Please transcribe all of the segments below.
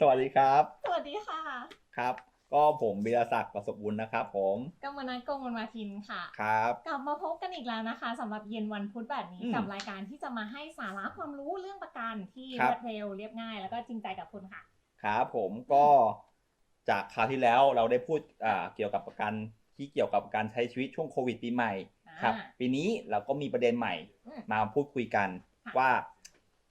สวัสดีครับ สวัสดีค่ะ ครับ ก็ผมบิรศักดิ์ประสบบุญนะครับ ผมกำมนัทกงวันมาทินค่ะ ครับ กลับมาพบกันอีกแล้วนะคะสำหรับเย็นวันพุธแบบนี้อืมกับรายการที่จะมาให้สาระความรู้เรื่องประกันที่ครัรบวดเร็วเรียบง่าย แล้วก็จริงใจกับคุณค่ะ ครับ ผมก็จากคราวที่แล้วเราได้พูดอ่าเกี่ยวกับประกันที่เกี่ยวกับการใช้ชีวิตช่วงโควิดปีใหม่ครับอ่าปีนี้เราก็มีประเด็นใหม่อืมมาพูดคุยกันค่ะว่า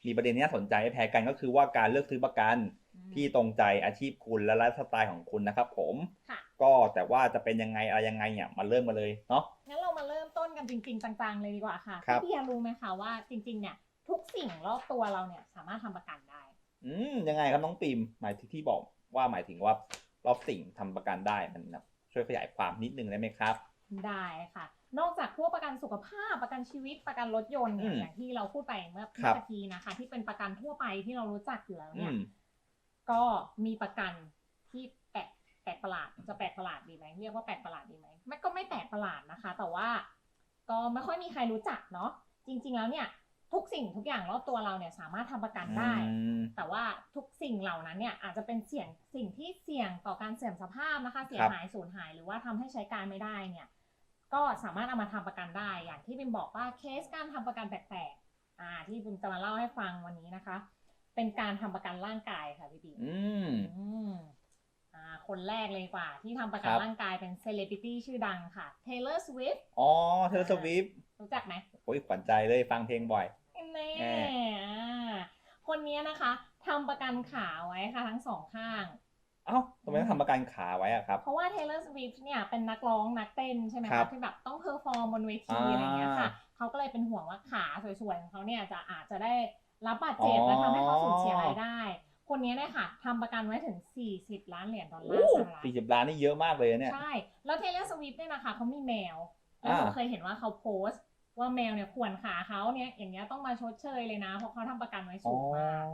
มีประเด็นที่น่าสนใจไม่แพ้กันก็คือว่าการเลือกซื้อประกันอืม ที่ตรงใจอาชีพคุณและไลฟ์สไตล์ของคุณนะครับผม ค่ะ ก็แต่ว่าจะเป็นยังไงอะไรยังไงเนี่ยมาเริ่มกันเลยเนาะ งั้นเรามาเริ่มต้นกันจริง ๆ จังๆเลยดีกว่าค่ะครับ พี่เบียร์รู้ไหมคะว่าจริง ๆ เนี่ย ทุกสิ่งรอบตัวเราเนี่ยสามารถทำประกันได้ อืมยังไงครับน้องปิมหมายที่ที่บอกว่าหมายถึงว่ารอบสิ่งทำประกันได้มันแบบช่วยขยายความนิดนึงได้ไหมครับ ได้ค่ะ นอกจากพวกประกันสุขภาพประกันชีวิตประกันรถยนต์เนี่ยอืมอย่างที่เราพูดไปเมื่อคเมื่รัอบกี้นะคะ ที่เป็นประกันทั่วไปที่เรารู้จักอยู่แล้วอืเนี่ย ม ก็มีประกันที่แปลกแปลกประหลาดจะแปลกประหลาดดีไหมเรียกว่าแปลกประหลาดดีไหมไม่ก็ไม่แปลกประหลาดนะคะ แต่ว่าก็ไม่ค่อยมีใครรู้จักเนาะจริง ๆ แล้วเนี่ยทุกสิ่งทุกอย่างรอบตัวเราเนี่ยสามารถทำประกันได้อืมแต่ว่าทุกสิ่งเหล่านั้นเนี่ยอาจจะเป็นเสี่ยงสิ่งที่เสี่ยงต่อการเสื่อมสภาพนะคะ เสียครับหายสูญหายหรือว่าทำให้ใช้การไม่ได้เนี่ยก็สามารถเอามาทำประกันได้ อย่างที่บิมบอกว่าเคสการทำประกันแปลกๆอ่าที่บิมจะมาเล่าให้ฟังวันนี้นะคะ เป็นการทำประกันร่างกายค่ะพี่บีอืมอืมอ่าคนแรกเลยดีกว่า ที่ทำประกันครับร่างกายเป็นเซเลบริตี้ชื่อดังค่ะ Taylor Swift อ๋อเธอสวิฟรู้จักไหมโอ้ยขวัญใจเลยฟังเพลงบ่อยแน่แน่อ่าคนนี้นะคะทำประกันขาไว้ค่ะทั้งสองข้าง เอ้าทำไมต้องทำประกันขาไว้อะครับ เพราะว่า Taylor Swift เนี่ยเป็นนักร้องนักเต้นใช่ไหมครัคะบที่แบบต้องเพอร์ฟอร์มบนเวทีอ่าอะไรอย่างเงี้ยค่ะ เขาก็เลยเป็นห่วงว่าขาสวยๆของเขาเนี่ยจะอาจจะได้ รับบาดเจ็บอ๋อและทำให้เขาสูญเสียรายได้ คนนี้เนี่ยค่ะทำประกันไว้ถึง 40 ล้านเหรียญดอลลาโอ้ร์สหรัฐสี่สิบล้านนี่เยอะมากเลยเนี่ย ใช่ แล้ว Taylor Swift เนี่ยนะคะเขามีแมวแล้วหนูอ่าเคยเห็นว่าเขาโพสต์ว่าแมวเนี่ยข่วนขาเขาเนี่ยอย่างเงี้ยต้องมาชดเชยเลยนะ เพราะเขาทำประกันไว้อ๋สูองมาก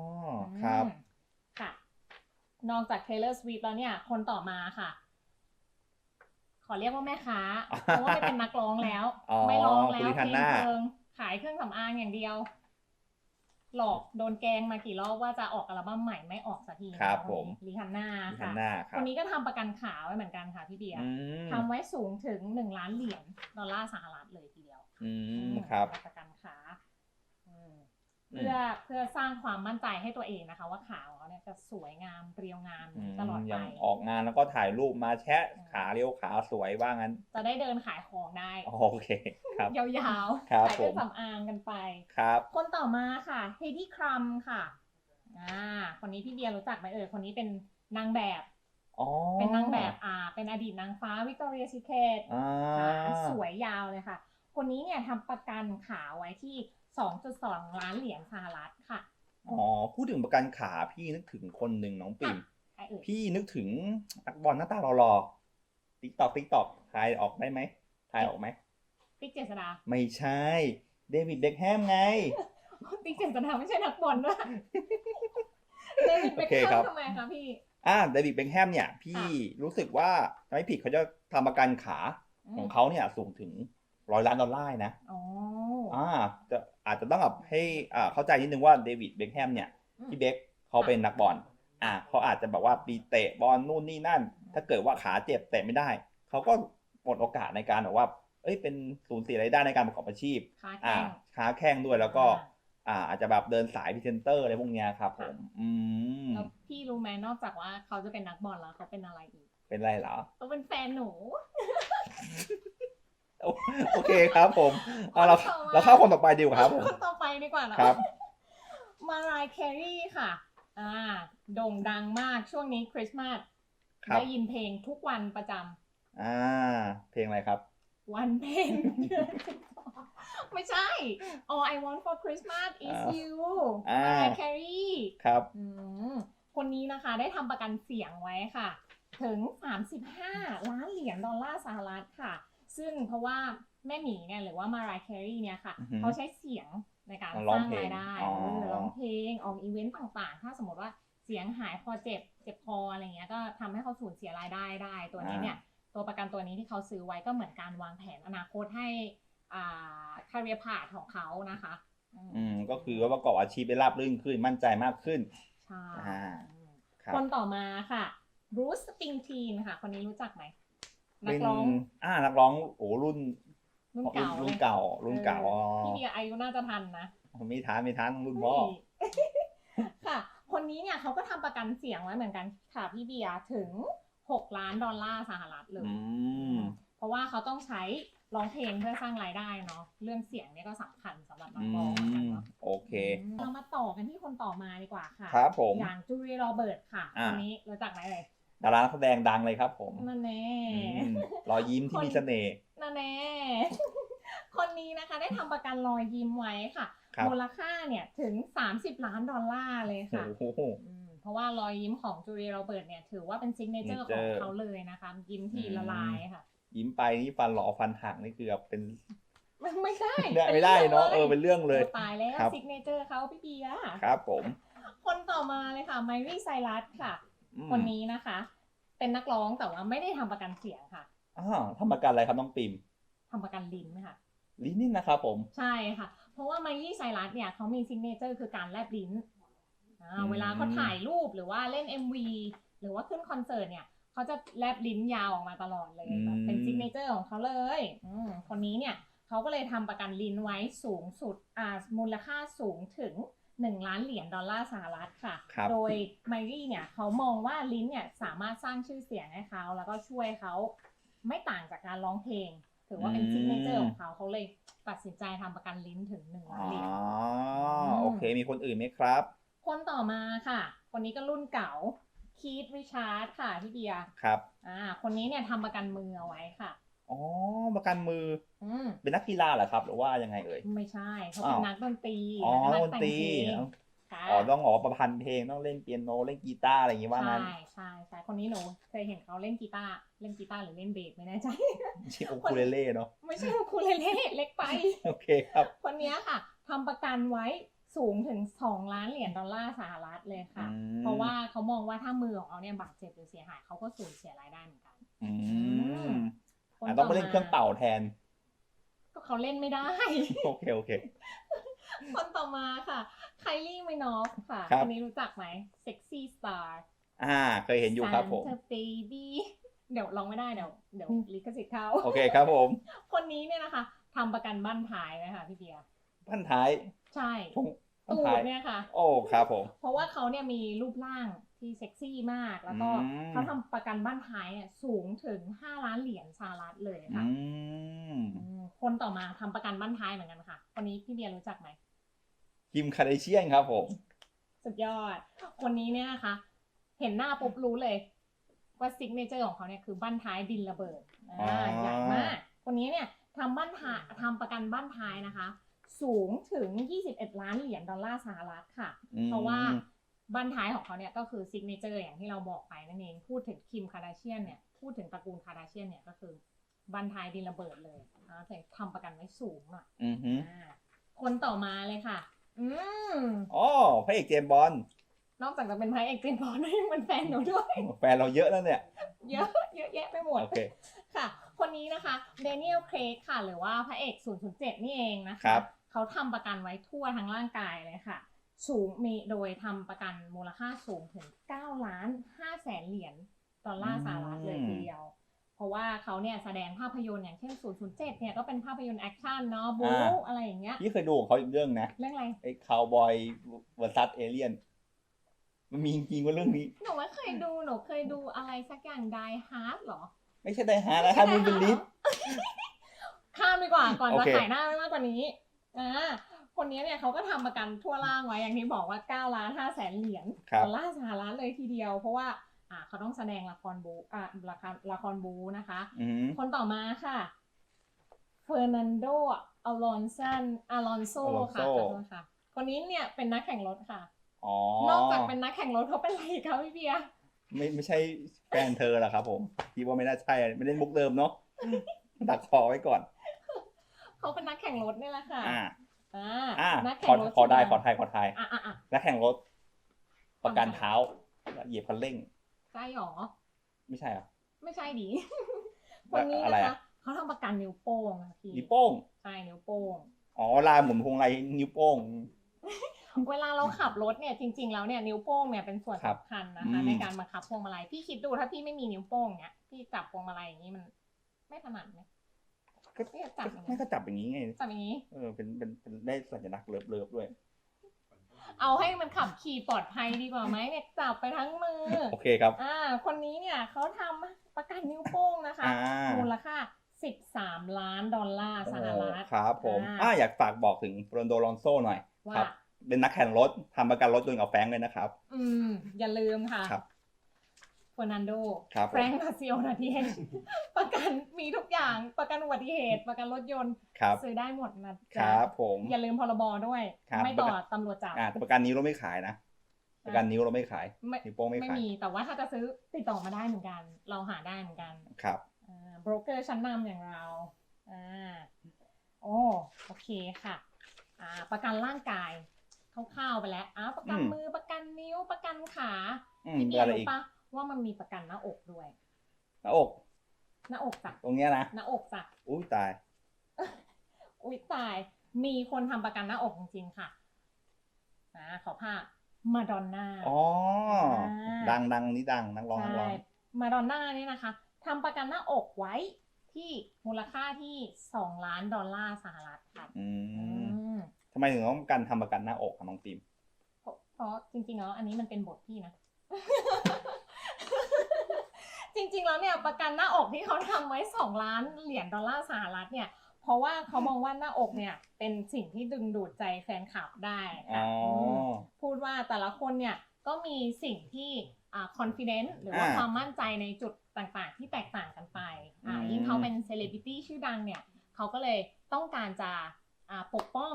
ครับอืมค่ะ นอกจาก Taylor Swift แล้วเนี่ย คนต่อมาค่ะ ขอเรียกว่าแม่ค้า เพราะว่าไม่เป็นนักร้องแล้วอ๋อไม่ร้องแล้คุณวลิเพทันลงน่าเพลิงขายเครื่องสำอางอย่างเดียว หลอกโดนแกล้งมากี่รอบว่าจะออกอัลบั้มใหม่ไม่ออกสักทีครับนะผมลิฮันน่าลิทัค่ะนน่าคครับนนี้ก็ทำประกันขาไว้เหมือนกันค่ะพี่เบียร์อืมทำไว้สูงถึงหนึ่งล้านเหรียญดอลลาร์สหรัฐเลยทีเดียวอือืมมครับประกันขาอืมอืม เพื่อเพื่อสร้างความมั่นใจให้ตัวเองนะคะ ว่าขาของเขาเนี่ยจะสวยงามเรียวงามอืมตลอดอไปย่างออกงานแล้วก็ถ่ายรูปมาแชะอืมขาเรียวขาสวยว่างั้น จะได้เดินขายของได้ โอเคครับ ยาวๆครับขายเครื่องผมสำอางกันไปครับ คนต่อมาค่ะเฮดี้ครัมค่ะอ่าคนนี้พี่เบียร์รู้จักไหมเอ่ยคนนี้เป็นนางแบบอ๋อเป็นนางแบบอ่า เป็นอดีตนางฟ้าวิกตอเรียซีเคทอ่าขาสวยยาวเลยค่ะ คนนี้เนี่ยทำประกันขาไว้ที่ 2.2 ล้านเหรียญสหรัฐค่ะ อ๋อ พูดถึงประกันขาพี่นึกถึงคนหนึ่งน้องปิ่มใครเอ่ยพี่นึกถึงนักบอลหน้าตาหล่อๆติ๊กตอกติ๊กตอกทายออกได้ไหมทายออกไหม ติ๊กเจษดาไม่ใช่ เดวิดเบ็คแฮมไง ติ๊กเจษดาไม่ใช่นักบอลด้วยเดวิดเบคโอเคแฮครัมบ ทำไมคะพี่ อ่าเดวิดเบ็คแฮมเนี่ย พี่รู้สึกว่าถ้าไม่ผิดเขาจะทำประกันขาของเขาเนี่ยสูงถึงร้อยล้านดอลลาร์นะ อ๋อ อ่าจะอาจจะต้องแบบให้อ่าเข้าใจนิดนึงว่าเดวิดเบ็คแฮมเนี่ยอืมพี่เบ็คเขาเป็นนักบอลอ่าเขาอาจจะแบบว่าปีเตะบอลนู่นนี่นั่น ถ้าเกิดว่าขาเจ็บเตะไม่ได้ เขาก็หมดโอกาสในการแบบว่า เอ้ยเป็นสูญเสียรายได้ในการประกอบอาชีพขาอ่าแข้งขาแข้งด้วยแล้วก็อ่าอ่า อาจจะแบบเดินสายพรีเซนเตอร์อะไรพวกเนี้ยครับผมอืมแล้วพี่รู้ไหมนอกจากว่าเขาจะเป็นนักบอลแล้วเขาเป็นอะไรอีก เป็นไรเหรอเขาเป็นแฟนหนู โอโอเคครับผมเอาเราคนต่อมาเราเข้าคนต่อไปดีกว่าครับผมต่อไปดีกว่านะครับ มารายแครีค่ะ อ่า โด่งดังมากช่วงนี้คริสต์มาสครับได้ยินเพลงทุกวันประจำอ่า เพลงอะไรครับ วันเพ็ญไม่ใช่ All I want for Christmas is อ่า you อ่า Mariah Carey ครับอืมคนนี้นะคะได้ทำประกันเสียงไว้ค่ะ ถึง 35 ล้านเหรียญดอลลาร์สหรัฐค่ะ ซึ่งเพราะว่าแม่หมีเนี่ยหรือว่ามารายแครีเนี่ยค่ะอือฮึเขาใช้เสียงในการร้สองร้างเพลงรายได้อ๋อเออร้องเพลงออกอีเวนต์ต่างๆ ถ้าสมมติว่าเสียงหายคอเจ็บเจ็บคออะไรเงี้ยก็ทำให้เขาสูญเสียรายได้ได้ตัวนี้เนี่ยตัวประกันตัวนี้ที่เขาซื้อไว้ก็เหมือนการวางแผนอนาคตให้อ่าคาเรียพาธของเขานะคะอืมอืมก็คือว่าประกอบอาชีพได้ราบรื่นขึ้นมั่นใจมากขึ้นใช่อ่าอืมครับคนต่อมาค่ะรูสปริงทีนค่ะ คนนี้รู้จักไหม นัเป็กนร้อง อ่านักร้องโอ้รุ่นรุ่นเก่ารุ่นลยเก่า รุ่นเก่าออ๋ออพี่เบียร์อายุน่าจะทันนะมีทานมีทานรุ่นพ่อ ค่ะ คนนี้เนี่ยเขาก็ทำประกันเสียงไว้เหมือนกันค่ะพี่เบียร์ถึง 6 ล้านดอลลาร์สหรัฐเลย อืม เพราะว่าเขาต้องใช้ร้องเพลงเพื่อสร้างรายได้เนาะเรื่องเสียงเนี่ยก็สำคัญสำหรับนัอืกร้องเหมือนกันมเนาะโอเค เรามาต่อกันที่คนต่อมาดีกว่าค่ะ ครับผม อย่างจูเลียโรเบิร์ตค่ะอ่า คนนี้รู้จักไหมเลย ดารานักแสดงดังเลยครับ ผมนั่นแน่อืมรอยยิ้มที่มีเสน่ห์นั่นแน่คนนี้นะคะได้ทำประกันรอยยิ้มไว้ค่ะครับมูลค่าเนี่ยถึง 30 ล้านดอลลาร์เลยค่ะโอ้โหอืมเพราะว่ารอยยิ้มของจูเลียโรเบิร์ตเนี่ยถือว่าเป็นซิกเนเจอร์ของ Signature เขาเลยนะคะ ยิ้มที่ละลายค่ะ ยิ้มไปนี่ฟันหล่อฟันหักนี่คือแบบเป็นไม่ไม่ได้ไม่ไม่ได้เนาะเออเป็นเรื่องเลยโตายแล้วครับซิกเนเจอร์เขาพี่เบียร์ครับผม คนต่อมาเลยค่ะไมรี่ไซรัสค่ะอืม คนนี้นะคะ เป็นนักร้องแต่ว่าไม่ได้ทำประกันเสียงค่ะอ่าทำประกันอะไรครับน้องปิมทำประกันลิ้นค่ะ ลิ้นนี่นะครับผม ใช่ค่ะ เพราะว่าไมลี่ไซรัสเนี่ยเขามีซิกเนเจอร์คือการแลบลิ้นอ่าอืมเวลาเขาถ่ายรูปหรือว่าเล่น MV หรือว่าขึ้นคอนเสิร์ตเนี่ยเขาจะแลบลิ้นยาวออกมาตลอดเลยแบบเป็นซิกเนเจอร์ของเขาเลยอืมคนนี้เนี่ยเขาก็เลยทำประกันลิ้นไว้สูงสุดอ่ามูลค่าสูงถึง 1 ล้านเหรียญดอลลาร์สหรัฐค่ะครับโดยไมลี่เนี่ยเขามองว่าลิ้นเนี่ยสามารถสร้างชื่อเสียงให้เขา แล้วก็ช่วยเขาไม่ต่างจากการร้องเพลง ถือว่าเป็นอืมซิกเนเจอร์ของเขาเขาเลยตัดสินใจทำประกันลิ้นถึงหนึ่งล้าอ๋นอเหรียญโอเค มีคนอื่นไหมครับ คนต่อมาค่ะ คนนี้ก็รุ่นเก่าคีธริชาร์ดค่ะพี่เบียร์ครับอ่าคนนี้เนี่ยทำประกันมือเอาไว้ค่ะ อ๋อประกันมืออืมเป็นนักกีฬาเหรอครับ หรือว่ายังไงเอ่ย ไม่ใช่เขาเป็นอ้าวนักดนตรีอ๋อนัดกนแต่งตรีเพลงค่ะอ๋อต้องอ๋อประพันธ์เพลงต้องเล่นเปียโนเล่นกีตาร์อะไรอย่างงี้ว่างั้นใช่ใช่ใช่คนนี้หนูเคยเห็นเขาเล่นกีตาร์เล่นกีตาร์หรือเล่นเบสไม่แน่ใจไม่ใช่โอคูเลเล่เนาะไม่ใช่คูเลเล่เล็กไปโอเคครับคนนี้ค่ะทำประกันไว้สูงถึง 2 ล้านเหรียญดอลลาร์สหรัฐเลยค่ะอืมเพราะว่าเขามองว่าถ้ามือของเขาเนี่ยบาดเจ็บหรือเสียหายเขาก็สูญเสียรายได้เหมือนกันอืม คนอะต้องไปเล่นเครื่องเป่าแทน ก็เขาเล่นไม่ได้ โอเคโอเค คนต่อมาค่ะ ไคลี่ไมนอฟค่ะครับนนี้รู้จักไหมเซ็กซี่สตาร์อ่า เคยเห็นอยู่ครับผม เบบี้เดี๋ยวลองไม่ได้เดี๋ยวเดี๋ยวลิขสิทธิ์เขาโอเคครับผมคนนี้เนี่ยนะคะทำประกันบ้านท้ายไว้ค่ะพี่เบียร์พันท้ายใช่ช่วงพันตูท้าดย เนี่ยค่ะ โอ้ครับผม เพราะว่าเขาเนี่ยมีรูปร่าง ที่เซ็กซี่มาก แล้วก็อืม เขาทำประกันบ้านท้ายเนี่ยสูงถึง 5 ล้านเหรียญสหรัฐเลยค่ะอืมอืมคนต่อมาทำประกันบ้านท้ายเหมือนกันค่ะ คนนี้พี่เบียร์รู้จักไหม คิมคาเดเชียนครับผม สุดยอด คนนี้เนี่ยนะคะ เห็นหน้าปุ๊บรู้เลย ว่าซิกเนเจอร์ของเขาเนี่ยคือบ้านท้ายดินระเบิดอ่าอ๋อ ใหญ่มาก คนนี้เนี่ยทำบ้านท้ายทำประกันบ้านท้ายนะคะ สูงถึง 21 ล้านเหรียญดอลลาร์สหรัฐค่ะ อืม เพราะว่า บ้านท้ายของเขาเนี่ยก็คือซิกเนเจอร์อย่างที่เราบอกไปนั่นเอง พูดถึงคิมคาร์ดาเชียนเนี่ย พูดถึงตระกูลคาร์ดาเชียนเนี่ยก็คือบ้านท้ายดินระเบิดเลยอ่าแต่ทำประกันไว้สูงหน่อยอือฮึอ่าคนต่อมาเลยค่ะ อืมอ๋อพระเอกเจมส์บอลนอกจากจะเป็นพระเอกเจมส์บอลแล้วยังเป็นแฟนหนูด้วย แฟนเราเยอะแล้วเนี่ย เยอะเยอะแยะไปหมดโอเคค่ะ คนนี้นะคะเดนิเอลเครกค่ะ หรือว่าพระเอก007นี่เองนะครัคะบเขาทำประกันไว้ทั่วทั้งร่างกายเลยค่ะ สูงมีโดยทำประกันมูลค่าสูงถึง9ล้าน5แสนเหรียญดอลลาร์สหรัฐเลยทีเดียว เพราะว่าเขาเนี่ยแสดงภาพยนตร์อย่างเช่น 007 เนี่ยก็เป็นภาพยนตร์แอคชั่นเนาะบู๊อ่าอะไรอย่างเงี้ยพี่เคยดูของเขาอีกเรื่องนะ เรื่องอะไรไอ้คาวบอยเวอร์ซัสเอเลียนมันมีจริงๆว่าเรื่องนี้ หนูไม่เคยดูหนูเคยดูอะไรสักอย่าง Die Hard เหรอ ไม่ใช่ไดฮาร์ดนะฮาร์ดมูนเป็นลิฟข้ามดีกว่าก่อนโอจะเคขายหน้าไม่มากกว่านี้อ่า คนนี้เนี่ยเขาก็ทำประกันทั่วล่างไว้อย่างที่บอกว่า 9 ล้าน5แสนเหรียญครับดอลลาร์สหรัฐเลยทีเดียว เพราะว่าอ่าเขาต้องแสดงละครบูอ่าละครละครบูนะคะอืมคนต่อมาค่ะเฟอร์นันโดอลอนซันอลอนโซค่ะขอโทษค่ะ คนนี้เนี่ยเป็นนักแข่งรถค่ะอ๋อนอกจากเป็นนักแข่งรถเขาเป็นอะไรอีกคะพี่เบียร์ไม่ไม่ใช่แฟนเธอหรอครับผมพี่ว่าไม่น่าใช่ไม่เล่นมุกเดิมเนาะดักคอไว้ก่อน เขาเป็นนักแข่งรถนี่แหละค่ะอ่า อ่าอ่านักขแข่องรถขอได้ใช่หมขอไทยขอไทยอะอะอะนักแข่งรถ ประกันเท้าเหยียบคันเร่ง ใช่หรอ ไม่ใช่เหรอ ไม่ใช่ดีคนนี้อะไรนะคะอะ เขาทำประกันนิ้วโป้งค่ะพี่นิ้วโป้ง ใช่นิ้วโป้ง อ๋อลายหมุนพวงไรนิ้วโป้ง เวลาเราขับรถเนี่ยจริง ๆ แล้วเนี่ยนิ้วโป้งเนี่ยเป็นส่วนครับสำคัญนะคะอืมในการบังคับพวงมาลัยพี่คิดดูถ้าพี่ไม่มีนิ้วโป้งเนี่ยพี่จับพวงมาลัยอย่างนี้มัน ไม่ถนัดไหม ก็พี่จะจับอย่างไม่นี้ก็จับอย่างนี้ไง จับอย่างนี้ เออ เป็น เป็นเป็นได้สัญลักษณ์เลิฟเลิฟด้วย เอาให้มันขับขี่ปลอดภัยดีกว่าไหมเนี่ยจับไปทั้งมือ โอเคครับ อ่า คนนี้เนี่ยเขาทำประกันนิ้วโป้งนะคะ อ่า มูลค่า 13 ล้านดอลลาร์สหรัฐโอ้ครับผมอ่า อ่าอยากฝากบอกถึงโรนโดลอนโซหน่อย ว่า ครับ เป็นนักแข่งรถทำประกันรถยนต์กับแฟรงค์เลยนะครับ อืม อย่าลืมค่ะ ครับเฟอ ร์นันโดครับผม แฟรงค์คาซิโอนาทีเประกันมีทุกอย่างประกันอุบัติเหตุ ประกันรถยนต์ครับซื้อได้หมดนะคจ๊ะรับผม อย่าลืมพรบด้วย ครับ ไม่ต่อตำรวจจับ อ่าแต่ประกันนิ้วเราไม่ขายนะ ประกันนิ้วเราไม่ขายไม่ นิ้วโป้งไม่ไม่ขายมีแต่ว่าถ้าจะซื้อติดต่อมาได้เหมือนกัน เราหาได้เหมือนกันครับอ่าโบรกเกอร์ชั้นนำอย่างเราอ่าโอ้โอเคค่ะอ่าประกันร่างกายคร่าวๆไปแล้วอ่าประกันอืม มือประกันนิ้วประกันขา อืมพี่เป็เบีนยอะไรร์อีรู้กปะ ว่ามันมีประกันหน้าอกด้วย หน้าอก หน้าอกจ้ะตรงเนี้ยนะ หน้าอกจ้ะอุ้ยตาย อุ๊ยตาย มีคนทำประกันหน้าอกจริงๆค่ะอ่าขอภาพมาดอนน่า อ๋ออ่าดังดังนี่ดังนักร้องนักร้อง มาดอนน่านี่นะคะทำประกันหน้าอกไว้ที่มูลค่าที่สองล้านดอลลาร์สหรัฐค่ะอือืมมทำไมถึงต้องการทำประกันหน้าอกครับน้องปิม เพราะเพราะจริงๆแล้วอันนี้มันเป็นบทพี่นะ จริงๆ แล้วเนี่ยประกันหน้าอกที่เขาทำไว้สองล้านเหรียญดอลลาร์สหรัฐเนี่ย เพราะว่าเขามองว่าหน้าอกเนี่ยเป็นสิ่งที่ดึงดูดใจแฟนคลับได้อ๋ค่ะอ มพูดว่าแต่ละคนเนี่ยก็มีสิ่งที่อ่า confidence หรือว่าอ่าความมั่นใจในจุดต่างๆ ที่แตกต่างกันไปอ่าอืม ยิ่งเขาเป็นเซเลบริตี้ชื่อดังเนี่ยเขาก็เลยต้องการจะอ่าปกป้อง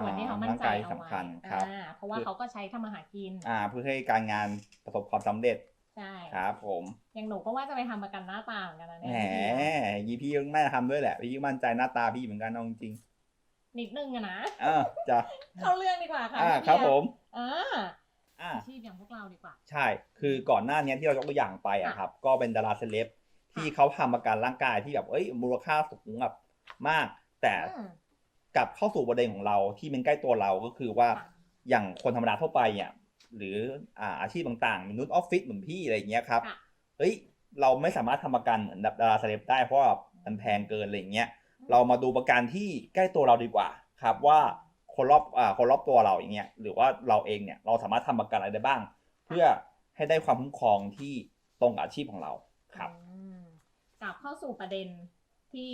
ส่วนที่เขามั่นใจร่างกายเอาสำไว้คัญครับ อ่าเพราะว่าเขาก็ใช้ทำมาหากิน อ่าเพื่อให้การงานประสบความสำเร็จ ใช่ครับผมอย่างหนูก็ว่าจะไปทำประกันหน้าตาเหมือนกันนะแหเนี่ยมยีพี่น่าจะทำด้วยแหละ พี่มั่นใจหน้าตาพี่เหมือนกันเอาจริงนิดนึงอะนะๆอ่าจ้ะเข้าเรื่องดีกว่าค่ะอ่าพี่ครับเบียผมอ่าอ่าอาชีพอย่างพวกเราดีกว่า ใช่ คือก่อนหน้านี้ที่เรายกตัวอย่างไปอะครับ ก็เป็นดาราเซเลบที่เขาทำประกันร่างกายที่แบบเอ้ยมูลค่าสูงแบบมาก แต่อืมกลับเข้าสู่ประเด็นของเราที่เป็นใกล้ตัวเราก็คือว่าค่ะอย่างคนธรรมดาทั่วไปเนี่ย หรืออ่าอาชีพต่างๆมนุษย์ออฟฟิศเหมือนพี่อะไรอย่างเงี้ยครับค่ะเฮ้ยเราไม่สามารถทำประกันเหมือนดาราเซเลบได้เพราะว่ามันแพงเกินอะไรอย่างเงี้ยเรามาดูประกันที่ใกล้ตัวเราดีกว่าครับว่าคนรอบอ่าคนรอบตัวเราอย่างเงี้ยหรือว่าเราเองเนี่ยเราสามารถทำประกันอะไรได้บ้าง เพื่อให้ได้ความคุ้มครองที่ตรงกับอาชีพของเราครับอืมกลับเข้าสู่ประเด็นที่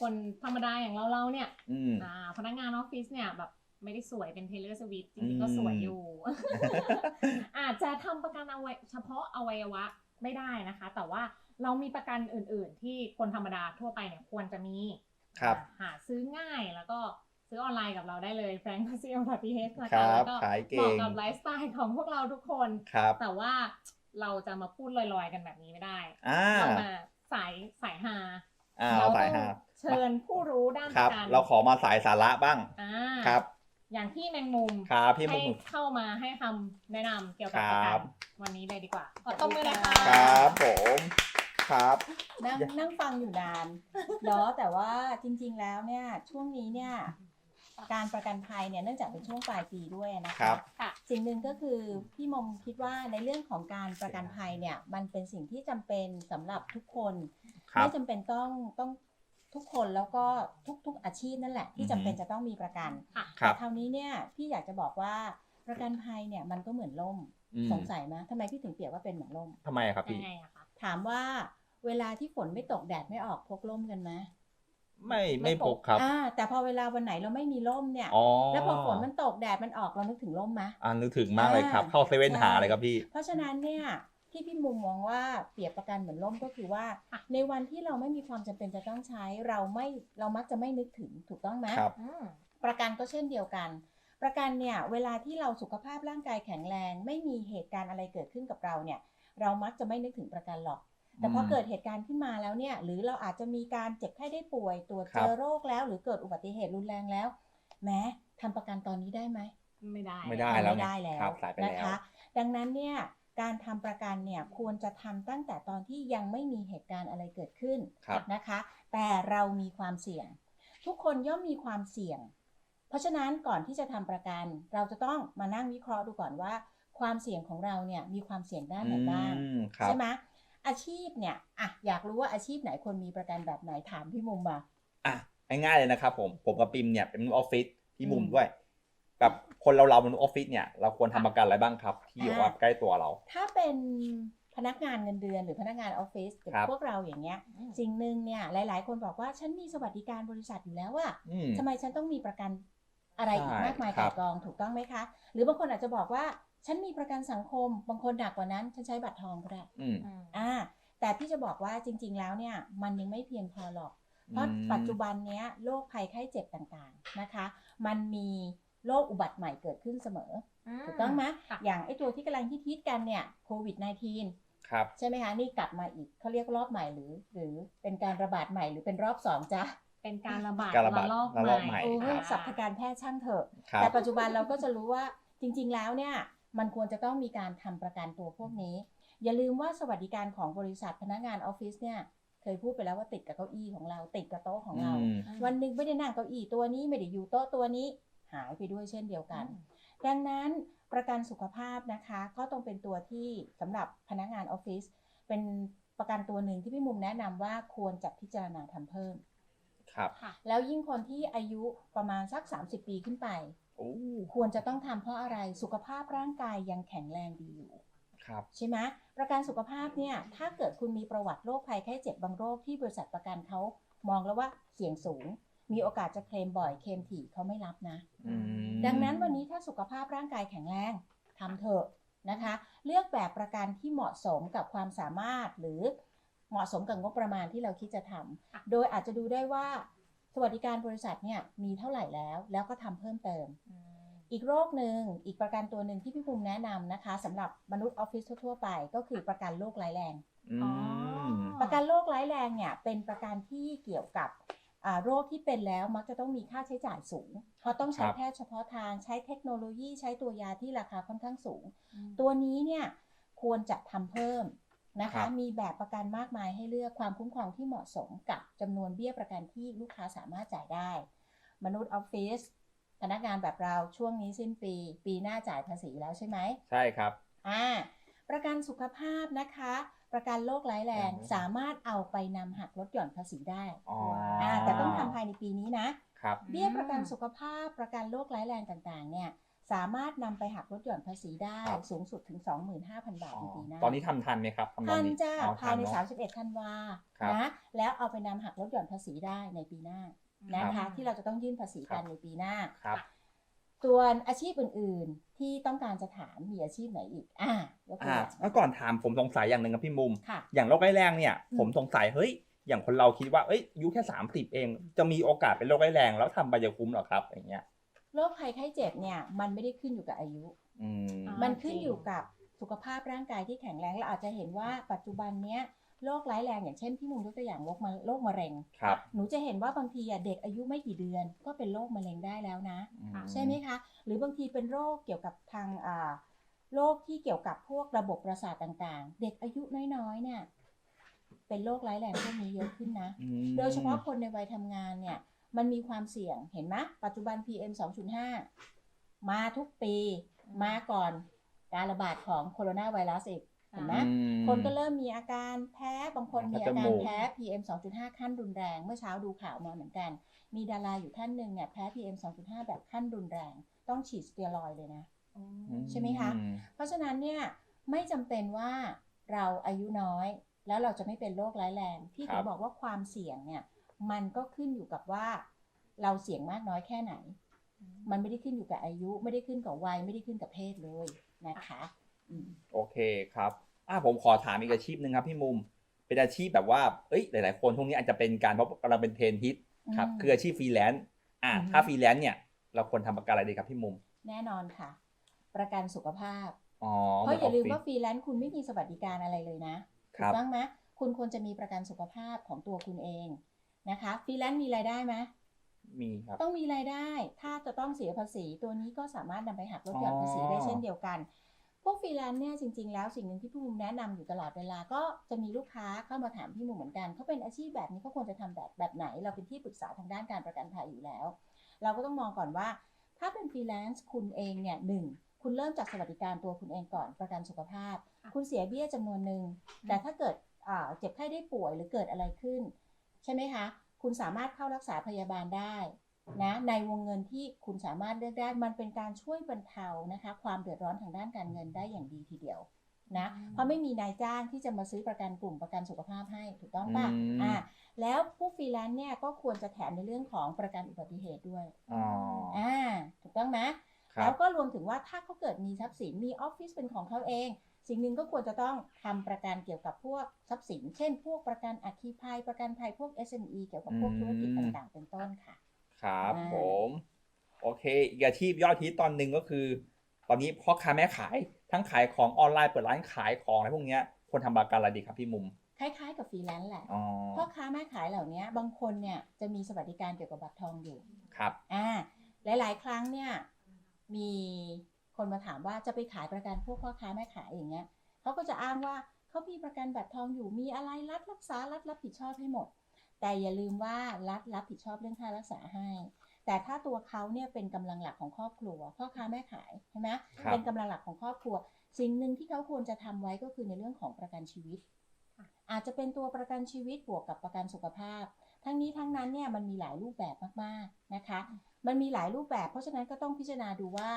คนธรรมดาอย่างเราเราๆเนี่ยอืมอ่าพนักงานออฟฟิศเนี่ยแบบ ไม่ได้สวยเป็นเทเลอร์สวิตจริงๆก็อืมสวยอยู่ อาจจะทำประกันเอาไว้เฉพาะอวัยวะไม่ได้นะคะ แต่ว่าเรามีประกันอื่น ๆ ที่คนธรรมดาทั่วไปเนี่ยควรจะมีครับอ่าหาซื้อง่ายแล้วก็ซื้อออนไลน์กับเราได้เลยแฟรงค์ซีเอลพีเฮนะครัคะบแล้วก็ขายเก่งเหมาะกับไลฟ์สไตล์ของพวกเราทุกคนครับแต่ว่าเราจะมาพูดลอยๆกันแบบนี้ไม่ได้อ่าเรามาสายสายฮาอ่าเราเอาต้สาอยงหาเชิญผู้รู้ด้านคปรับระกันเราขอมาสายสาระบ้างอ่าครับ อย่างพี่แมงมุมครับพี่มุให้กเข้ามาให้คำแนะนำเกี่ยวกับคประรักับนวันนี้เลยดีกว่าขอตบมือเลยค่ะครับผมครับ นั่งนั่งฟังอยู่นานเนาะแต่ว่าจริงๆแล้วเนี่ยช่วงนี้เนี่ยการประกันภัยเนี่ยเนื่องจากเป็นช่วงปลายปีด้วยนะครัคะบ ค่ะ สิ่งหนึ่งก็คือพี่มมคิดว่าในเรื่องของการประกันภัยเนี่ยมันเป็นสิ่งที่จำเป็นสำหรับทุกคน ครับ ไม่จำเป็นต้องต้อง ทุกคนแล้วก็ทุกๆอาชีพนั่นแหละ ที่อือฮึจำเป็นจะต้องมีประกันค่ะ ครับ แต่คราวนี้เนี่ยพี่อยากจะบอกว่าประกันภัยเนี่ยมันก็เหมือนล่มอืมสงสัยไหมทำไมพี่ถึงเปรียบว่าเป็นเหมือนล่ม ทำไมอะครับยัพี่ งไงอะคะ ถามว่าเวลาที่ฝนไม่ตกแดดไม่ออกพกร่มกันไหมไม่ไม่พกครับอ่าแต่พอเวลาวันไหนเราไม่มีร่มเนี่ย อ๋อแล้วพอฝนมันตกแดดมันออกเรานึกถึงร่มไหม อ่านึกถึงมากเลยครับอ่าเข้าเซเว่นใช่ หาเลยครับพี่ เพราะฉะนั้นเนี่ย ที่พี่มุมมองว่าเปรียบประกันเหมือนร่มก็คือว่า ในวันที่เราไม่มีความจำเป็นจะต้องใช้ เราไม่เรามักจะไม่นึกถึงถูกต้องไหมครับอืมประกันก็เช่นเดียวกัน ประกันเนี่ยเวลาที่เราสุขภาพร่างกายแข็งแรง ไม่มีเหตุการณ์อะไรเกิดขึ้นกับเราเนี่ย เรามักจะไม่นึกถึงประกันหรอก แต่พออืมเกิดเหตุการณ์ขึ้นมาแล้วเนี่ย หรือเราอาจจะมีการเจ็บไข้ได้ป่วยตรวจคเจรับอโรคแล้ว หรือเกิดอุบัติเหตุรุนแรงแล้วแม้ทำประกันตอนนี้ได้ไหมไม่ได้ไม่ได้ทำแล้วไม่ไงได้แล้วครับสายไปนะแล้วคะ ดังนั้นเนี่ย การทำประกันเนี่ยควรจะทำตั้งแต่ตอนที่ยังไม่มีเหตุการณ์อะไรเกิดขึ้นครับนะคะ แต่เรามีความเสี่ยง ทุกคนย่อมมีความเสี่ยง เพราะฉะนั้นก่อนที่จะทำประกัน เราจะต้องมานั่งวิเคราะห์ดูก่อนว่า ความเสี่ยงของเราเนี่ยมีความเสี่ยงด้านไหนบ้างอืมครับใช่ไหมอาชีพเนี่ยอะอยากรู้ว่าอาชีพไหนควรมีประกันแบบไหนถามพี่มุมมาอะง่ายๆเลยนะครับผมผมกับปิมเนี่ยเป็นมนุษย์ออฟฟิศที่มุมอืมด้วยแบบ คนเราเราๆมนุษย์ออฟฟิศเนี่ยเราควรทำประกันอะไรบ้างครับ ที่อ่าว่าใกล้ตัวเรา ถ้าเป็นพนักงานเงินเดือนหรือพนักงานออฟฟิศอย่างครับพวกเราอย่างเงี้ยอืมสิ่งหนึ่งเนี่ยหลาย ๆ คนบอกว่าฉันมีสวัสดิการบริษัทอยู่แล้วอะอืมทำไมฉันต้องมีประกันอะไรอีกใช่มากมายครัไก่บกองถูกต้องไหมคะ หรือบางคนอาจจะบอกว่าฉันมีประกันสังคม บางคนหนักกว่านั้น ฉันใช้บัตรทองก็ได้อืมอืมอ่า แต่พี่จะบอกว่าจริง ๆ แล้วเนี่ยมันยังไม่เพียงพอหรอก เพราะอืมปัจจุบันเนี้ยโรคภัยไข้เจ็บต่างๆนะคะ มันมี โรคอุบัติใหม่เกิดขึ้นเสมอ ถูกต้องไหมค่ะอย่างไอตัวที่กำลังฮิตๆกันเนี่ยโควิด -19 ครับใช่ไหมคะ นี่กลับมาอีกเขาเรียกรอบใหม่หรือ หรือเป็นการระบาดใหม่หรือเป็นรอบสองจ้ะเป็นการระบาดการระบาดลอกระลอกใหม่โอ้ครับสัพพการแพทย์ช่างเถอะครับแต่ปัจจุบันเราก็จะรู้ว่าจริง ๆ แล้วเนี่ยมันควรจะต้องมีการทำประกันตัวพวกนี้ อย่าลืมว่าสวัสดิการของบริษัทพนักงานออฟฟิศเนี่ยเคยพูดไปแล้วว่าติดกับเก้าอี้ของเราติดกับโต๊ะของเราอืมวันหนึ่งไม่ได้นั่งเก้าอี้ตัวนี้ไม่ได้อยู่โต๊ะตัวนี้ หายไปด้วยเช่นเดียวกัน ดังนั้นประกันสุขภาพนะคะก็ต้องเป็นตัวที่สำหรับพนักงานออฟฟิศเป็นประกันตัวหนึ่งที่พี่มุมแนะนำว่าควรจะพิจารณาทำเพิ่ม ครับค่ะแล้วยิ่งคนที่อายุประมาณสัก 30 ปีขึ้นไปโอ้ควรจะต้องทำเพราะอะไรสุขภาพร่างกายยังแข็งแรงดีอยู่ครับใช่ไหมประกันสุขภาพเนี่ยถ้าเกิดคุณมีประวัติโรคภัยไข้เจ็บบางโรคที่บริษัทประกันเขามองแล้วว่าเสี่ยงสูง มีโอกาสจะเคลมบ่อยเคลมถี่เขาไม่รับนะอืมดังนั้นวันนี้ถ้าสุขภาพร่างกายแข็งแรงทำเถอะนะคะ เลือกแบบประกันที่เหมาะสมกับความสามารถหรือเหมาะสมกับงบประมาณที่เราคิดจะทำค่ะโดยอาจจะดูได้ว่า สวัสดิการบริษัทเนี่ยมีเท่าไหร่แล้ว แล้วก็ทำเพิ่มเติมอืมอีกโรคหนึ่งอีกประกันตัวหนึ่งที่พี่ภูมิแนะนำนะคะสำหรับมนุษย์ออฟฟิศทั่วๆไป ก็คือประกันโรคร้ายแรงอืมประกันโรคร้ายแรงเนี่ยเป็นประกันที่เกี่ยวกับอ่า โรคที่เป็นแล้วมักจะต้องมีค่าใช้จ่ายสูง เพราะต้องใช้ครับแพทย์เฉพาะทางใช้เทคโนโลยีใช้ตัวยาที่ราคาค่อนข้างสูงอืมตัวนี้เนี่ยควรจะทำเพิ่มนะครัคะบมีแบบประกันมากมายให้เลือกความคุ้มครองที่เหมาะสมกับจำนวนเบี้ยประกันที่ลูกค้าสามารถจ่ายได้ มนุษย์ออฟฟิศพนักงานแบบเราช่วงนี้สิ้นปี ปีหน้าจ่ายภาษีแล้วใช่ไหมใช่ครับอ่าประกันสุขภาพนะคะ ประกันโรคร้ายแรงอืมสามารถเอาไปนำหักลดหย่อนภาษีได้อ๋ออ่าแต่ต้องทำภายในปีนี้นะครับเบี้ยประกันสุขภาพประกันโรคร้ายแรงต่างๆ เนี่ยสามารถนำไปหักลดหย่อนภาษีได้ครับสูงสุดถึง 25,000 บาทอ๋อในปีหน้าตอนนี้ทำทันไหมครับทำตอทันนนี้จ้าอ๋อภายในทัเอะ31ธันวาครับนะแล้วเอาไปนำหักลดหย่อนภาษีได้ในปีหน้านะครัคะบที่เราจะต้องยื่นภาษีกันครับในปีหน้าครับ ส่วนอาชีพอื่นๆ ที่ต้องการจะถามมีอาชีพไหนอีก อ่ายกตัวอ่าอย่างแล้วก่อนถามผมสงสัยอย่างหนึ่งครับพี่มุม ค่ะ อย่างโรคร้ายแรงเนี่ย อืม ผมสงสัยเฮ้ย อย่างคนเราคิดว่าเอ้ยอายุแค่สามสิบเอง จะมีโอกาสเป็นโรคร้ายแรงแล้วทำใบจะคุ้มเหรอครับอย่างเงี้ยโรคภัยไข้เจ็บเนี่ยมันไม่ได้ขึ้นอยู่กับอายุ อืม อ่ามันขึ้นอยู่กับสุขภาพร่างกายที่แข็งแรงเราอาจจะเห็นว่าปัจจุบันเนี้ย โรคร้ายแรงอย่างเช่นพี่มุมยกตัวอย่างโรคมะโรคมะเร็ง ครับ หนูจะเห็นว่าบางทีอะเด็กอายุไม่กี่เดือน ก็เป็นโรคมะเร็งได้แล้วนะอืใช่ไหมคะ หรือบางทีเป็นโรคเกี่ยวกับทางอ่าโรคที่เกี่ยวกับพวกระบบประสาทต่างๆ เด็กอายุน้อยๆเนี่ยเป็นโรคร้ายแรงพวกนี้เยอะขึ้นนะอืมโดยเฉพาะคนในวัยทำงานเนี่ย มันมีความเสี่ยงเห็นไหมปัจจุบัน PM 2.5 มาทุกปี มาก่อนการระบาดของโคโรนาไวรัสอีกเห็นไหมอืมคนก็เริ่มมีอาการแพ้บางคนมีอาจกามูรกแพ้ PM 2.5 ขั้นรุนแรงเมื่อเช้าดูข่าวมาเหมือนกัน มีดาราอยู่ท่านหนึ่งเนี่ยแพ้ PM 2.5 แบบขั้นรุนแรง ต้องฉีดสเตียรอยด์เลยนะอืมอืใช่ไหมคะ เพราะฉะนั้นเนี่ยไม่จำเป็นว่าเราอายุน้อย แล้วเราจะไม่เป็นโรคร้ายแรงที่ครัถึบงบอกว่าความเสี่ยงเนี่ยมันก็ขึ้นอยู่กับว่าเราเสี่ยงมากน้อยแค่ไหน มันไม่ได้ขึ้นอยู่กับอายุ ไม่ได้ขึ้นกับวัย ไม่ได้ขึ้นกับเพศเลยนะคะอืมโอเคครับ อ่าผมขอถามอีกอาชีพหนึ่งครับพี่มุม เป็นอาชีพแบบว่าเอ้ยหลาย ๆ คนช่วงนี้อาจจะเป็นการเพราะกำลังเป็นเทรนด์ฮิตครับอืมคืออาชีพฟรีแลนซ์อ่าอือฮึถ้าฟรีแลนซ์เนี่ย เราควรทำประกันอะไรดีครับพี่มุม แน่นอนค่ะ ประกันสุขภาพอ๋อเพราะอย่าลืมหนว่าฟรีแลนซ์คุณไม่มีสวัสดิการอะไรเลยนะคถูรักบต้องไหมคุณควรจะมีประกันสุขภาพของตัวคุณเองนะคะฟรีแลนซ์มีรายได้ไหมมีครับต้องมีรายได้ ถ้าจะต้องเสียภาษี ตัวนี้ก็สามารถนำไปหักลดหย่อนอ๋อภาษีได้เช่นเดียวกัน พวกฟรีแลนซ์เนี่ยจริง ๆ แล้วสิ่งหนึ่งที่พี่มุมแนะนำอยู่ตลอดเวลาก็จะมีลูกค้าเข้ามาถามพี่มุมเหมือนกันเขาเป็นอาชีพแบบนี้เขาควรจะทำแบบแบบไหน เราเป็นที่ปรึกษาทางด้านการประกันภัยอยู่แล้ว เราก็ต้องมองก่อนว่า ถ้าเป็นฟรีแลนซ์คุณเองเนี่ยหนึ่งคุณเริ่มจากสวัสดิการตัวคุณเองก่อนประกันสุขภาพค่ะคุณเสียเบี้ยจำนวนหนึ่งแต่ถ้าเกิดอ่าเจ็บไข้ได้ป่วยหรือเกิดอะไรขึ้น ใช่ไหมคะ คุณสามารถเข้ารักษาพยาบาลได้ นะในวงเงินที่คุณสามารถเลือกได้มันเป็นการช่วยบรรเทานะคะความเดือดร้อนทางด้านการเงินได้อย่างดีทีเดียวนะอืมเพราะไม่มีนายจ้างที่จะมาซื้อประกันกลุ่มประกันสุขภาพให้ถูกต้องป่ะอืมอ่าแล้วผู้ฟรีแลนซ์เนี่ยก็ควรจะแถมในเรื่องของประกันอุบัติเหตุด้วยอ๋ออ่าถูกต้องไหมครัแล้บวก็รวมถึงว่าถ้าเขาเกิดมีทรัพย์สินมีออฟฟิศเป็นของเขาเอง สิ่งหนึ่งก็ควรจะต้องทำประกันเกี่ยวกับพวกทรัพย์สิน เช่น พวกประกันอัคคีภัยประกันภัยพวก SME เกี่ยวกับพวกธุรกิจต่างๆ เป็นต้นค่ะ ครับอ่าผม โอเค อีกอาชีพยอดฮิตตอนหนึ่งก็คือ ตอนนี้พ่อค้าแม่ขายทั้งขายของออนไลน์เปิดร้านขายของอะไรพวกเนี้ยควรทำประกันอะไรดีครับพี่มุม คล้ายๆ กับฟรีแลนซ์แหละอ๋อ พ่อค้าแม่ขายเหล่านี้บางคนเนี่ยจะมีสวัสดิการเกี่ยวกับบัตรทองอยู่ครับ อ่าหลาย ๆ ครั้งเนี่ยมีคนมาถามว่าจะไปขายประกันพวกพ่อค้าแม่ขายอย่างเงี้ยเขาก็จะอ้างว่าเขามีประกันบัตรทองอยู่มีอะไรรัฐรักษารัฐรับผิดชอบให้หมด แต่อย่าลืมว่ารัฐรับผิดชอบเรื่องค่ารักษาให้ แต่ถ้าตัวเขาเนี่ยเป็นกำลังหลักของครอบครัวพ่อค้าแม่ขายใช่ไหมครับเป็นกำลังหลักของครอบครัว สิ่งหนึ่งที่เขาควรจะทำไว้ก็คือในเรื่องของประกันชีวิต อาจจะเป็นตัวประกันชีวิตบวกกับประกันสุขภาพ ทั้งนี้ทั้งนั้นเนี่ยมันมีหลายรูปแบบมากๆนะคะ มันมีหลายรูปแบบ เพราะฉะนั้นก็ต้องพิจารณาดูว่า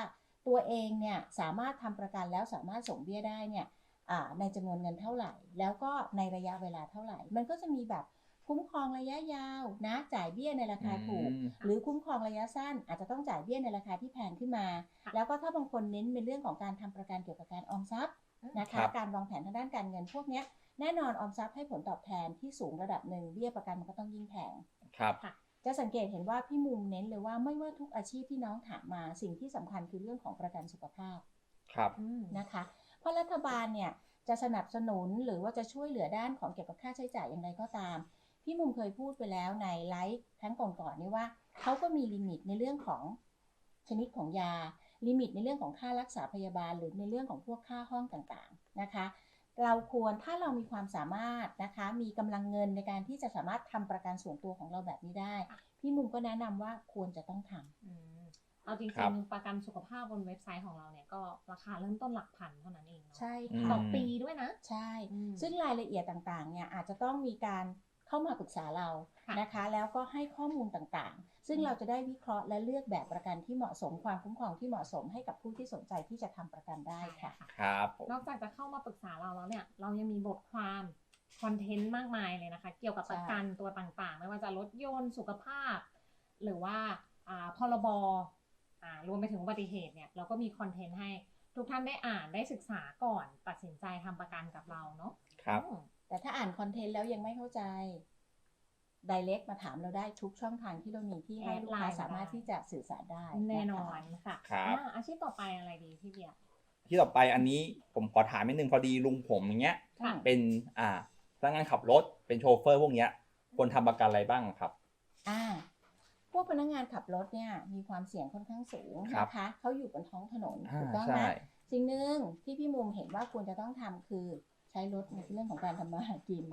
ตัวเองเนี่ยสามารถทำประกันแล้วสามารถส่งเบี้ยได้เนี่ยอ่าในจำนวนเงินเท่าไหร่ แล้วก็ในระยะเวลาเท่าไหร่ มันก็จะมีแบบ คุ้มครองระยะยาวนะจ่ายเบี้ยในราคาถูกอืมหรือคุ้มครองระยะสั้น อาจจะต้องจ่ายเบี้ยในราคาที่แพงขึ้นมาค่ะแล้วก็ถ้าบางคนเน้นเป็นเรื่องของการทำประกันเกี่ยวกับการออมทรัพย์นะครัคะบการวางแผนทางด้านการเงินพวกเนี้ยแน่นอนออมทรัพย์ให้ผลตอบแทนที่สูงระดับหนึ่งเบี้ยประกันมันก็ต้องยิ่งแพงครับจะสังเกตเห็นว่าพี่มุมเน้นเลยว่าไม่ว่าทุกอาชีพที่น้องถามมาสิ่งที่สำคัญคือเรื่องของประกันสุขภาพครับอืมนะคะ เพราะรัฐบาลเนี่ยจะสนับสนุนหรือว่าจะช่วยเหลือด้านของเกี่ยวกับค่าใช้จ่ายอย่างไรก็ตาม พี่มุมเคยพูดไปแล้วในไลฟ์ครั้งก่อนๆนี่ว่าเขาก็มีลิมิตในเรื่องของชนิดของยา ลิมิตในเรื่องของค่ารักษาพยาบาล หรือในเรื่องของพวกค่าห้องต่างๆนะคะ เราควรถ้าเรามีความสามารถนะคะ มีกำลังเงินในการที่จะสามารถทำประกันส่วนตัวของเราแบบนี้ได้ พี่มุมก็แนะนำว่าควรจะต้องทำอืมเอาจริครับงๆประกันสุขภาพบนเว็บไซต์ของเราเนี่ยก็ราคาเริ่มต้นหลักพันเท่านั้นเองเนาะใช่อืมค่ะต่อปีด้วยนะ ใช่อืมซึ่งรายละเอียดต่างๆเนี่ยอาจจะต้องมีการ เข้ามาปรึกษาเราค่ะนะคะ แล้วก็ให้ข้อมูลต่างๆ ซึ่งอืมเราจะได้วิเคราะห์และเลือกแบบประกันที่เหมาะสมความคุ้มครองที่เหมาะสมให้กับผู้ที่สนใจที่จะทำประกันได้ค่ะครับผมนอกจากจะเข้ามาปรึกษาเราแล้วเนี่ยเรายังมีบทความคอนเทนต์มากมายเลยนะคะ เกี่ยวกับประกันตัวต่างๆ ไม่ว่าจะรถยนต์สุขภาพ หรือว่าอ่าพรบอ่ารวมไปถึงอุบัติเหตุเนี่ยเราก็มีคอนเทนต์ให้ทุกท่านได้อ่านได้ศึกษาก่อนตัดสินใจทำประกันกับเราเนาะครับอืม แต่ถ้าอ่านคอนเทนต์แล้วยังไม่เข้าใจ direct มาถามเราได้ทุกช่องทางที่เรามีที่ให้ลูกค้าสามารถที่จะสื่อสารได้ะคะแน่นอนค่ะครับอ่าอาชีพต่อไปอะไรดีพี่เบียร์ที่ต่อไปอันนี้ผมขอถามนิดนึงพอดีลุงผมอย่างเงี้ยอืมเป็นอ่าพนักงานขับรถเป็นโชเฟอร์พวกเนี้ยควรทำประกันอะไรบ้างครับอ่าพวกพนักงานขับรถเนี่ยมีความเสี่ยงค่อนข้างสูงครับนะคะเขาอยู่บนท้องถนนอ่าถูกต้องใช่ไหมสิ่งหนึ่งที่พี่มุมเห็นว่าควรจะต้องทำคือ ใช้รถในเรื่องของการทำมาหากิน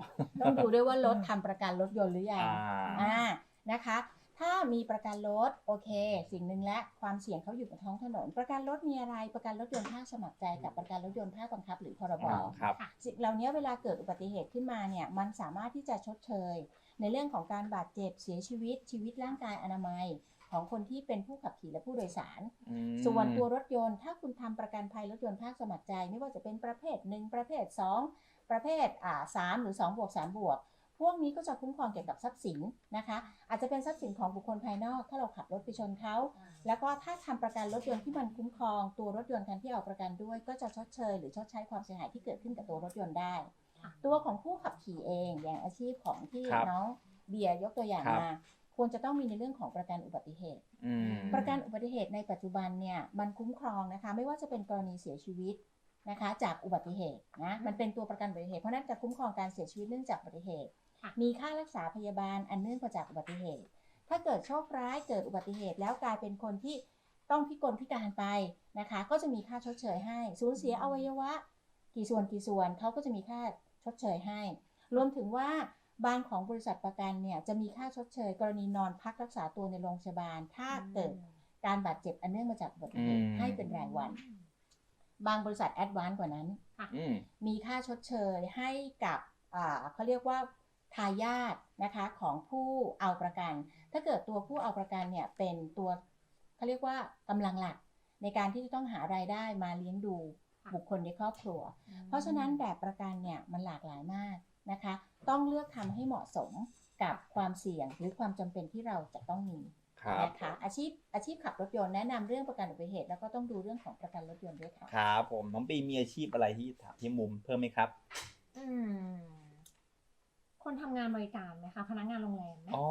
ต้องดูด้วยว่ารถทำประกันรถยนต์หรือยังอ่าอ่า นะคะ ถ้ามีประกันรถโอเค สิ่งหนึ่งและความเสี่ยงเขาอยู่บนท้องถนน ประกันรถมีอะไร ประกันรถยนต์ภาคสมัครใจกับประกันรถยนต์ภาคบังคับหรือพรบอ่าครับ สิ่งเหล่านี้เวลาเกิดอุบัติเหตุขึ้นมาเนี่ย มันสามารถที่จะชดเชย ในเรื่องของการบาดเจ็บเสียชีวิตชีวิตร่างกายอนามัย ของคนที่เป็นผู้ขับขี่และผู้โดยสารอืมส่วนตัวรถยนต์ถ้าคุณทำประกันภัยรถยนต์ภาคสมัครใจ ไม่ว่าจะเป็นประเภท 1 ประเภท 2 ประเภทอ่าสามหรือ2บวก3บวกพวกนี้ก็จะคุ้มครองเกี่ยวกับทรัพย์สินนะคะ อาจจะเป็นทรัพย์สินของบุคคลภายนอก ถ้าเราขับรถไปชนเขา แล้วก็ถ้าทำประกันรถยนต์ที่มันคุ้มครอง ตัวรถยนต์คันที่เอาประกันด้วย ก็จะชดเชย หรือชดใช้ความเสียหายที่เกิดขึ้นกับตัวรถยนต์ได้ค่ะตัวของผู้ขับขี่เองอย่างอาชีพของที่ครับน้องเบียร์ยกตัวอย่างครับมา ควรจะต้องมีในเรื่องของประกันอุบัติเหตุอืมประกันอุบัติเหตุในปัจจุบันเนี่ยมันคุ้มครองนะคะ ไม่ว่าจะเป็นกรณีเสียชีวิตนะคะ จากอุบัติเหตุนะมันเป็นตัวประกันอุบัติเหตุเพราะฉะนั้นจะคุ้มครองการเสียชีวิตเนื่องจากอุบัติเหตุค่ะมีค่ารักษาพยาบาลอันเนื่องมาจากอุบัติเหตุ ถ้าเกิดโชคร้ายเกิดอุบัติเหตุแล้วกลายเป็นคนที่ต้องพิกลพิการไปนะคะ ก็จะมีค่าชดเชยให้สูญเสียอวัยวะ กี่ส่วนกี่ส่วนเขาก็จะมีค่าชดเชยให้ รวมถึงว่า บานของบริษัทประกันเนี่ยจะมีค่าชดเชย กรณีนอนพักรักษาตัวในโรงพยาบาล ถ้าเกิดการบาดเจ็บอันเนื่องมาจากอุบัติเหตุอืม ให้เป็นรายวัน บางบริษัทแอดวานซ์กว่านั้น อืม มีค่าชดเชยให้กับอ่าเขาเรียกว่าทายาทนะคะของผู้เอาประกัน ถ้าเกิดตัวผู้เอาประกันเนี่ยเป็นตัวเขาเรียกว่ากำลังหลัก ในการที่จะต้องหารายได้มาเลี้ยงดูบุคคลในครอบครัว เพราะฉะนั้นแบบประกันเนี่ยมันหลากหลายมาก นะคะ ต้องเลือกทำให้เหมาะสมกับความเสี่ยงหรือความจำเป็นที่เราจะต้องมีครับนะคะอาชีพอาชีพขับรถยนต์แนะนำเรื่องประกันอุบัติเหตุแล้วก็ต้องดูเรื่องของประกันรถยนต์ด้วยค่ะครับผมน้องปีมีอาชีพอะไรที่ถามที่มุมเพิ่มไหมครับ อืมคนทำงานบริการไหมคะพนักงานโรงแรมไหมอ๋อ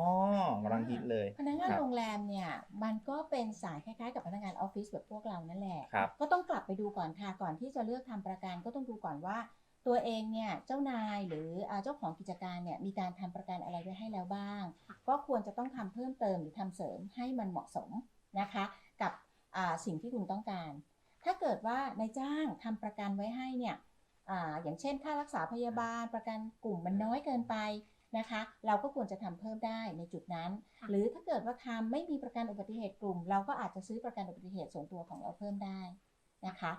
กำลังฮิตเลย พนักงานครับโรงแรมเนี่ยมันก็เป็นสายคล้ายๆ กับพนักงานออฟฟิศแบบพวกเรานั่นแหละครับก็ต้องกลับไปดูก่อนค่ะก่อนที่จะเลือกทำประกันก็ต้องดูก่อนว่า ตัวเองเนี่ยเจ้านายหรืออ่าเจ้าของกิจการเนี่ยมีการทำประกันอะไรไว้ให้แล้วบ้าง ก็ควรจะต้องทำเพิ่มเติมหรือทำเสริมให้มันเหมาะสมนะคะ กับอ่าสิ่งที่คุณต้องการ ถ้าเกิดว่านายจ้างทำประกันไว้ให้เนี่ยอาอย่างเช่น ค่ารักษาพยาบาลประกันกลุ่มมันน้อยเกินไปนะคะ เราก็ควรจะทำเพิ่มได้ในจุดนั้น หรือถ้าเกิดว่าทำไม่มีประกันอุบัติเหตุกลุ่ม เราก็อาจจะซื้อประกันอุบัติเหตุส่วนตัวของเราเพิ่มได้นะคะ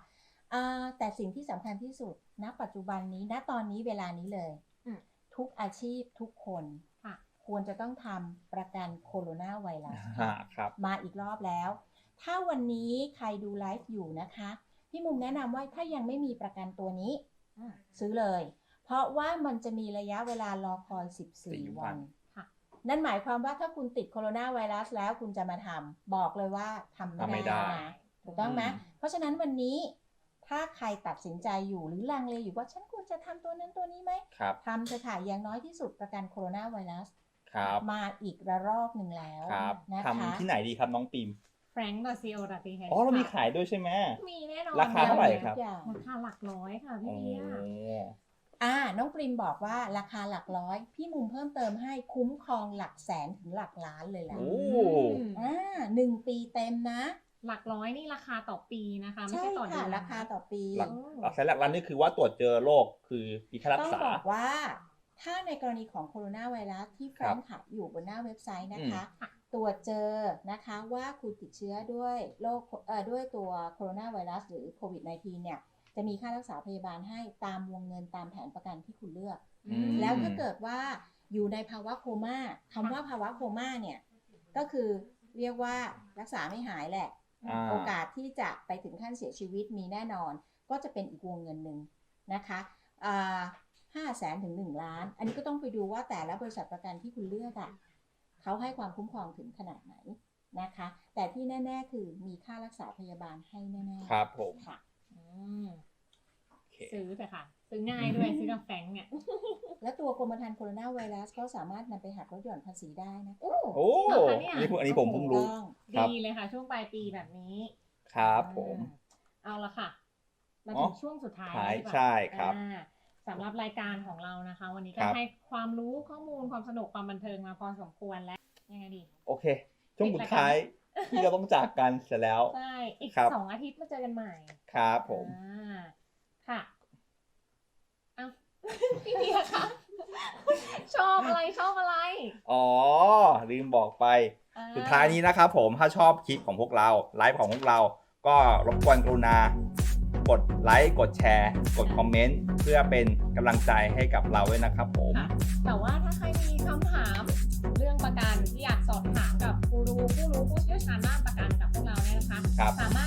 อ่าแต่สิ่งที่สำคัญที่สุดณปัจจุบันนี้ณตอนนี้เวลานี้เลย อืมทุกอาชีพทุกคน ค่ะ ควรจะต้องทำประกันโคโรนาไวรัส อ่าครับ มาอีกรอบแล้ว ถ้าวันนี้ใครดูไลฟ์อยู่นะคะ พี่มุมแนะนำว่าถ้ายังไม่มีประกันตัวนี้ อืม ซื้อเลย เพราะว่ามันจะมีระยะเวลารอคอย 14วัน ค่ะ นั่นหมายความว่าถ้าคุณติดโคโรนาไวรัสแล้วคุณจะมาทำบอกเลยว่าทำทำไม่ไม่ได้ได้นะ ถูกต้องไหมอืม เพราะฉะนั้นวันนี้ ถ้าใครตัดสินใจอยู่หรือลังเลอยู่ว่าฉันควรจะทำตัวนั้นตัวนี้ไหมครับทำเถอะค่ะอย่างน้อยที่สุดประกันโคโรนาไวรัสครับมาอีกระรอกหนึ่งแล้วครับนะคะทำที่ไหนดีครับน้องปีม frank.co.th อ๋อเรามีขายด้วยใช่ไหมมีแน่นอนราคาเท่าไหร่ครับทุกอย่างราคาหลักร้อยค่ะพี่โอ้เบียร์อ่า น้องปริมบอกว่าราคาหลักร้อย พี่มุมเพิ่มเติมให้คุ้มครองหลักแสนถึงหลักล้านเลยแหละโอ้อืมอ่าหนึ่งปีเต็มนะ หลักร้อยนี่ราคาต่อปีนะคะ ไม่ใช่ใช่ต่อเดืค่ะอนราคาต่อปีหลักโอ้หลักแสนหลักล้านนี่คือว่าตรวจเจอโรคคือมีค่ารัต้กองษาบอกว่าถ้าในกรณีของโคโรนาไวรัสที่แฟครันบขายอยู่บนหน้าเว็บไซต์นะคะอืมตรวจเจอนะคะว่าคุณติดเชื้อด้วยโรคเอ่อด้วยตัวโคโรนาไวรัสหรือโควิด -19 เนี่ย จะมีค่ารักษาพยาบาลให้ตามวงเงินตามแผนประกันที่คุณเลือกอืมแล้วถ้าเกิดว่าอยู่ในภาวะโคม่าคำว่าภาวะโคม่าเนี่ย ก็คือเรียกว่ารักษาไม่หายแหละอ่า โอกาสที่จะไปถึงขั้นเสียชีวิตมีแน่นอน ก็จะเป็นอีกวงเงินหนึ่งนะคะห้าแสนถึงหนึ่งล้าน อันนี้ก็ต้องไปดูว่าแต่ละบริษัทประกันที่คุณเลือกอะเขาให้ความคุ้มครองถึงขนาดไหนนะคะ แต่ที่แน่ ๆ คือมีค่ารักษาพยาบาลให้แน่ๆครับผมค่ะอืมโอเคซื้อเถอะค่ะ ซื้อง่ายด้วยซื้อกับแฟรงค์เนี่ยและตัวกรมธรรม์โคโรนาไวรัสก็สามารถนำไปหักลดหย่อนภาษีได้นะโอ้โอ้เหรอคะเนี่ยอันนี้ผมอันนี้ผมเพิ่งรู้ถูกต้องครับ ดีเลยค่ะ ช่วงปลายปีแบบนี้ครับผม อ่าเอาละค่ะมาอ๋ถึองช่วงสุดท้ายท้ายแล้วดีกว่าใช่ครับ อ่าสำหรับรายการของเรานะคะ วันนี้ก็ครับ ให้ความรู้ข้อมูลความสนุกความบันเทิงมาพอสมควรแล้วยังไงดี โอเค ช่วงสุดท้ายที่เราต้องจากกันเสร็จแล้ว ใช่ อีกครับ สองอาทิตย์มาเจอกันใหม่ครับผม อ่าค่ะเอา พี่เบียร์คะชอบอะไรชอบอะไรอ๋อ ลืมบอกไป อ่สุดท้ายนี้นะครับผมถ้าชอบคลิปของพวกเรา ไลฟ์ของพวกเรา ก็รบกวนกรุณากดไลค์กดแชร์ กดคอมเมนต์ เพื่อเป็นกำลังใจให้กับเราด้วยนะครับผม ค่ะแต่ว่าถ้าใครมีคำถามเรื่องประกันที่อยากสอบถามกับกูรูผู้รู้ผู้เชี่ยวชาญด้านประกันกับพวกเราเนี่ยนะคะ ครับ สามารถ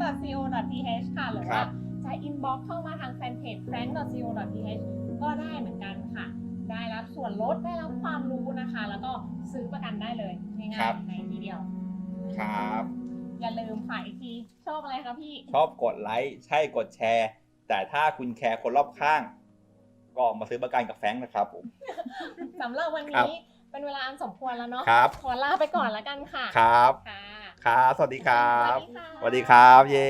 frank.co.th ค่ะ หรือครัว่าบจะ inbox เข้ามาทางแฟนเพจ frank.co.th ก็ได้เหมือนกันค่ะ ได้รับส่วนลดได้รับความรู้นะคะ แล้วก็ซื้อประกันได้เลยง่าครัยบๆในทีเดียว ครับ อย่าลืมค่ะอีกทีชอบอะไรคะพี่ ชอบกดไลค์ใช่กดแชร์ แต่ถ้าคุณแคร์คนรอบข้าง ก็มาซื้อประกันกับแฟรงค์นะครับผมสำหรับวันครับนี้เป็นเวลาอันสมควรแล้วเนาะครับขอลาไปก่อนแล้วกันค่ะ ครับค่ะ ครับ สวัสดีครับ สวัสดีค่ะสวัสดีครับ เย้